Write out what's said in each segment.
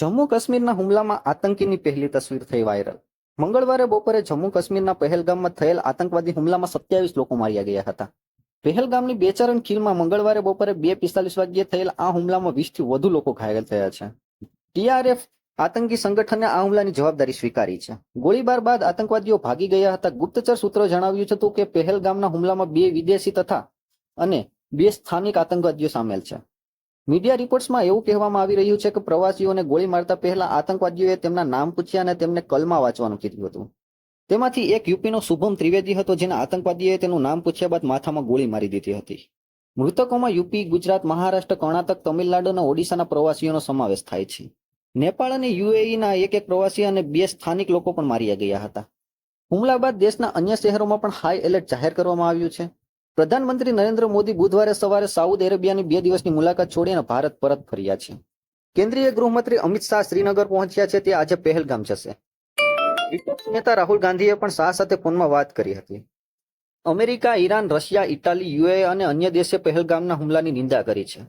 જમ્મુ કાશ્મીરના હુમલામાં આતંકીની પહેલી તસવીર થઈ વાયરલ. મંગળવારે બપોરે જમ્મુ કાશ્મીરના પહેલગામમાં થયેલ આતંકવાદી હુમલામાં સત્યાવીસ લોકો માર્યા ગયા હતા. પહેલગામની બેચરણ ખીલમાં મંગળવારે બપોરે બે પિસ્તાલીસ વાગ્યે થયેલ આ હુમલામાં વીસથી વધુ લોકો ઘાયલ થયા છે. ટીઆરએફ આતંકી સંગઠને આ હુમલાની જવાબદારી સ્વીકારી છે. ગોળીબાર બાદ આતંકવાદીઓ ભાગી ગયા હતા. ગુપ્તચર સૂત્રો જણાવ્યું હતું કે પહેલગામના હુમલામાં બે વિદેશી તથા અને બે સ્થાનિક આતંકવાદીઓ સામેલ છે. મીડિયા રિપોર્ટ્સમાં એવું કહેવામાં આવી રહ્યું છે કે પ્રવાસીઓને ગોળી મારતા પહેલા આતંકવાદીઓએ તેમના નામ પૂછ્યા અને તેમને કલમા વાંચવાનું કીધું હતું. તેમાંથી એક યુપીનો શુભમ ત્રિવેદી હતો જેના આતંકવાદીઓએ તેનું નામ પૂછ્યા બાદ માથામાં ગોળી મારી દીધી હતી. મૃતકોમાં યુપી, ગુજરાત, મહારાષ્ટ્ર, કર્ણાટક, તમિલનાડુ અને ઓડિશાના પ્રવાસીઓનો સમાવેશ થાય છે. નેપાળ અને યુએઈના એક એક પ્રવાસી અને બે સ્થાનિક લોકો પણ માર્યા ગયા હતા. હુમલા બાદ દેશના અન્ય શહેરોમાં પણ હાઈ એલર્ટ જાહેર કરવામાં આવ્યું છે. પ્રધાનમંત્રી નરેન્દ્ર મોદી બુધવારે સવારે સાઉદી અરેબિયાની બે દિવસની મુલાકાત છોડીને ભારત પરત ફર્યા છે. કેન્દ્રીય ગૃહમંત્રી અમિત શાહ શ્રીનગર પહોંચ્યા છે, તે આજે પહેલગામ જશે. વિપક્ષ નેતા રાહુલ ગાંધીએ પણ શાહ સાથે ફોનમાં વાત કરી હતી. America, Iran, Russia, Italy UAE અને અન્ય દેશે પહેલગામના હુમલાની નિંદા કરી છે.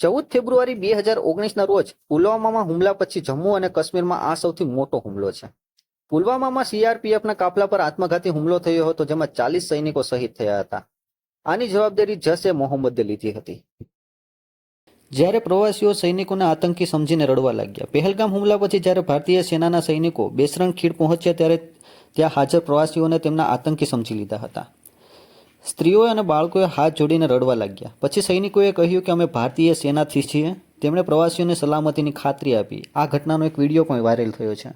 ચૌદ ફેબ્રુઆરી બે હજાર ઓગણીસના રોજ પુલવામામાં હુમલા પછી જમ્મુ અને કાશ્મીરમાં આ સૌથી મોટો હુમલો છે. પુલવામામાં સીઆરપીએફના કાફલા પર આત્મઘાતી હુમલો થયો હતો, જેમાં ચાલીસ સૈનિકો શહીદ થયા હતા. આની જવાબદારી જશે મોહમ્મદે લીધી હતી. જ્યારે પ્રવાસીઓ સૈનિકોને આતંકી સમજીને રડવા લાગ્યા, પહેલગામ હુમલા પછી જ્યારે ભારતીય સેનાના સૈનિકો બેસરણ ખીણ પહોંચ્યા ત્યારે ત્યાં હાજર પ્રવાસીઓને તેમના આતંકી સમજી લીધા હતા. સ્ત્રીઓ અને બાળકોએ હાથ જોડીને રડવા લાગ્યા. પછી સૈનિકોએ કહ્યું કે અમે ભારતીય સેનાથી છીએ, તેમણે પ્રવાસીઓને સલામતીની ખાતરી આપી. આ ઘટનાનો એક વીડિયો પણ વાયરલ થયો છે.